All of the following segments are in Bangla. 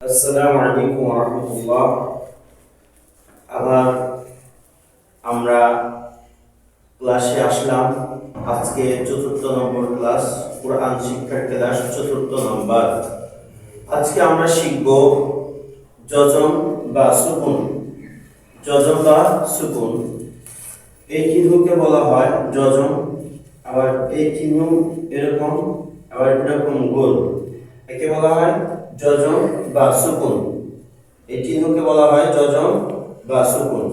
আসসালামু আলাইকুম রহমতুল্লাহ আবার আমরা ক্লাসে আসলাম, আজকে চতুর্থ নম্বর ক্লাস, কোরআন শিক্ষার ক্লাস চতুর্থ নম্বর। আজকে আমরা শিখব যজন বা সুকুন। যজন বা সুকুন। এই চিহ্নকে বলা হয় যজন, আবার এই চিহ্ন এরকম, আবার এরকম গোল। একে বলা হয় যজন বা সুকুন এই চিহ্নকে বলা হয় যজম বা সুকুন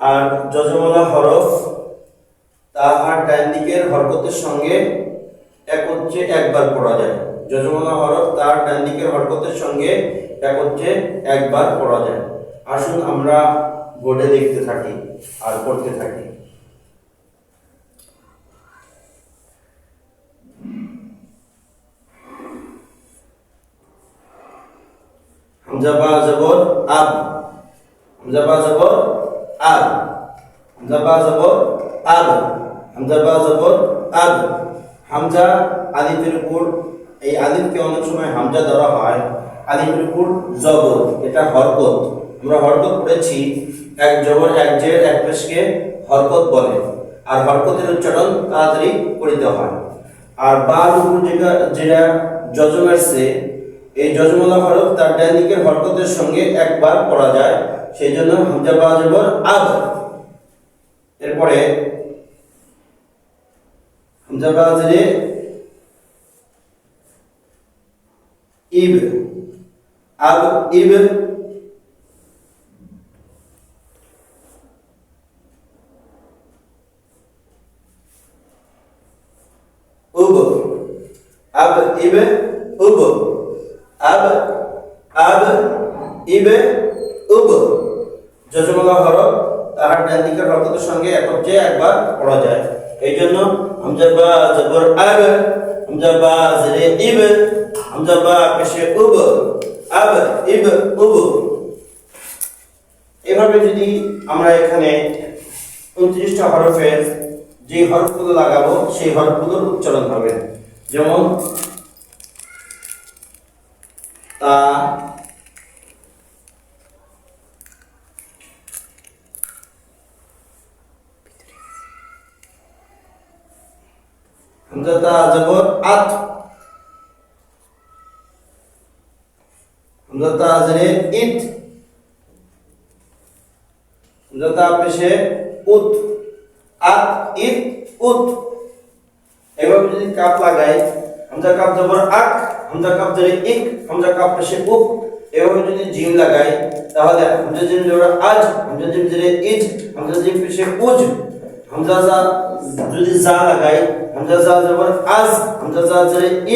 আর যজমলা হরফ। তাহার ডান দিকের হরকতের সঙ্গে একত্রে একবার পড়া যায়। যজমলা হরফ তার ডান দিকের হরকতের সঙ্গে একত্রে একবার পড়া যায়। আসুন আমরা বোর্ডে দেখতে থাকি আর পড়তে থাকি। হামজা বা জবর আব। হামজা বা জবর আব। হামজা বা জবর আব। হামজা বা জবর আব। হামজা আলিফের উপর, এই আলিফকে অনেক সময় হামজা ধরা হয়। আলিফের উপর জবর, এটা হরকত। আমরা হরকত পড়েছি, এক জবর এক জের, এক পেশকে হরকত বলে। আর হরকতের উচ্চারণ তাড়াতাড়ি করিতে হয়। আর বার উপর যেটা যেটা যজম আসছে এই যজমলা হরফ তার ডান দিকের হরকতের সঙ্গে একবার পড়া যায় সেই জন্য হামজা জবর আব এরপরে হামজা বা জেরে ইব আব ইব উব আব ইব উব আব আব ইবে উব যজমলা হরফ তাহার ডান দিকের হরকতের সঙ্গে একত্রে একবার পড়া যায়। এই জন্য হামজা বা জবর আব হামজা বা জেরে ইব হামজা বা পেশে উব, আব, ইব, উব। এভাবে যদি আমরা এখানে উনত্রিশটা হরফের যে হরফগুলো লাগাবো, সেই হরফগুলোর উচ্চারণ হবে। যেমন তা হামজা তা জবর আত হামজা তা জেরে ইট হামজা তা পেশে উত আত ইত উত এভাবে যদি কাপ লাগাই হামজা কাপ জবর আক হামজা কাপ জেরে ইক হামজা কাপ পেশে উক এভাবে যদি জিম লাগাই তাহলে হামজা জিম জবর আজ হামজা জিম জেরে ইজ হামজা জিম পেশে উজ হামজা জা যদি জা লাগাই হামজা জা আজ হামজা জা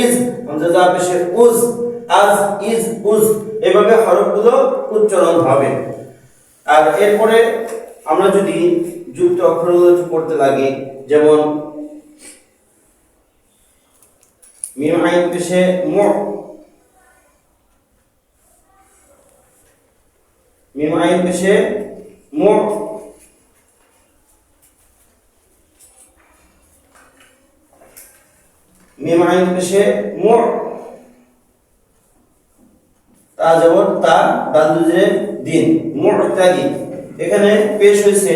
ইজ হামজা জা পেশে উজ আজ ইজ উজ এভাবে হরফগুলো উচ্চারণ হবে আর এরপরে আমরা যদি যুক্ত অক্ষরগুলো পড়তে লাগি, যেমন মিম আইন পেশে মু, মিম আইন পেশে মিম পেশে মু তা যেমন তা দিন মুতাদি এখানে পেশ হয়েছে,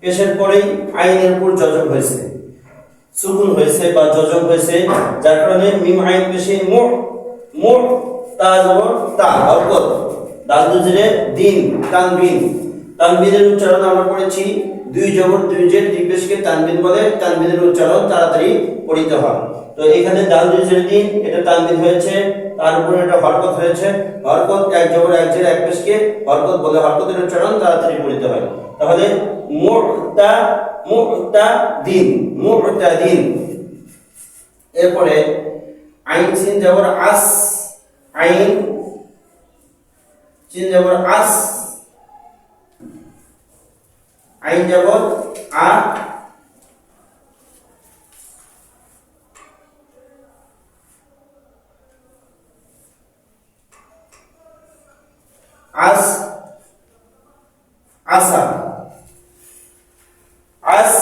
পেশের পরেই আইনের উপর যজক হয়েছে, সুকুন হয়েছে বা যজক হয়েছে, যার কারণে মিম আইন পেশে মু মু তা যেমন তা হরকত দাদুজে দিন, তানবিন। তানবিনের উচ্চারণ আমরা পড়েছি দুই জবর দুই জের দুই তানবিন বলে, তানবিনের উচ্চারণ তাড়াতাড়ি পড়িতে হয়। তো এখানে দাল দুই দিন এটা তানবিন হয়েছে, তার উপরে এটা হরকত হয়েছে। হরকত এক জবর এক জের এক পেশকে হরকত বলে হরকতের উচ্চারণ তাড়াতাড়ি পড়িতে হয়। তাহলে মুতা মুতা দিন মুতা দিন। এরপরে আইন সিন জবর আস, আইন সিন জবর আস। আইন জবর আ আস আসা আস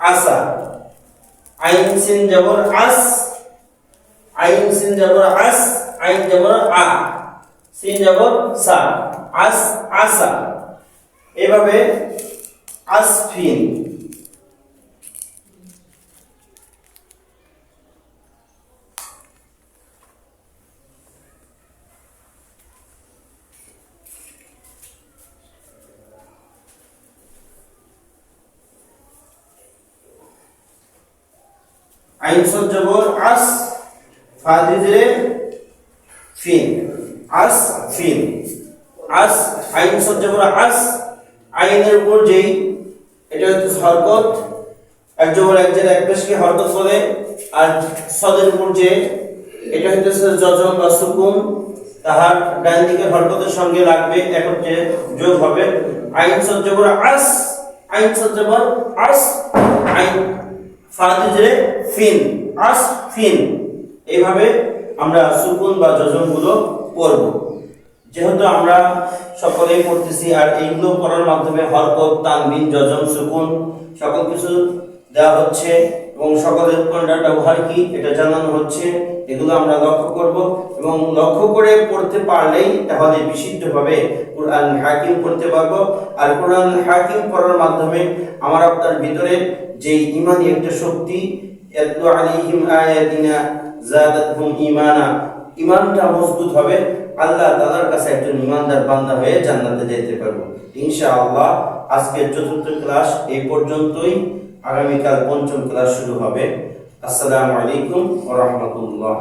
আসা আইন সিন জবর আস, আইন সিন জবর আস, আইন জবর আ, সিন জবর সা, আস আসা এভাবে আসফিন আইন সজ্জবর আস ফাদিজরে ফিন। আস ফিন। আস আইন সজ্জবর আস আইনের উপর যেই এটা হচ্ছে হরকত। এক জবর এক হরকত বলে আর সদের উপর যে, এটা হইতেছে যজম বা সুকুন, তাহার ডান দিকের হরকতের সঙ্গে লাগবে একত্রে যোগ হবে। আইন সজ্জবর আস, আইন সজ্জবর আস, আইন ফাদিজরে ফিন, আস ফিন। এইভাবে আমরা সুকুন বা যজমগুলো পড়ব যেহেতু আমরা সকলেই পড়তেছি আর এইগুলো পড়ার মাধ্যমে হরকত তানবিন যজম, সুকুন সকল কিছু দেওয়া হচ্ছে এবং সকলের কোনটা ব্যবহার কি এটা জানানো হচ্ছে, এগুলো আমরা লক্ষ্য করব এবং লক্ষ্য করে পড়তে পারলেই তাহলে বিশুদ্ধভাবে কোরআন হাকিম পড়তে পারব। আর কোরআন হাকিম পড়ার মাধ্যমে আমার আপনার ভিতরে যে ইমানি একটা শক্তি ঈমানা ইমানটা মজবুত হবে। আল্লাহ তাআলার কাছে একজন ইমানদার বান্দা হয়ে জান্নাতে যেতে পারব। ইনশাআল্লাহ আজকের চতুর্থ ক্লাস এই পর্যন্তই। আগামীকাল পঞ্চম ক্লাস শুরু হবে। আসসালামু আলাইকুম ওয়া রাহমাতুল্লাহ।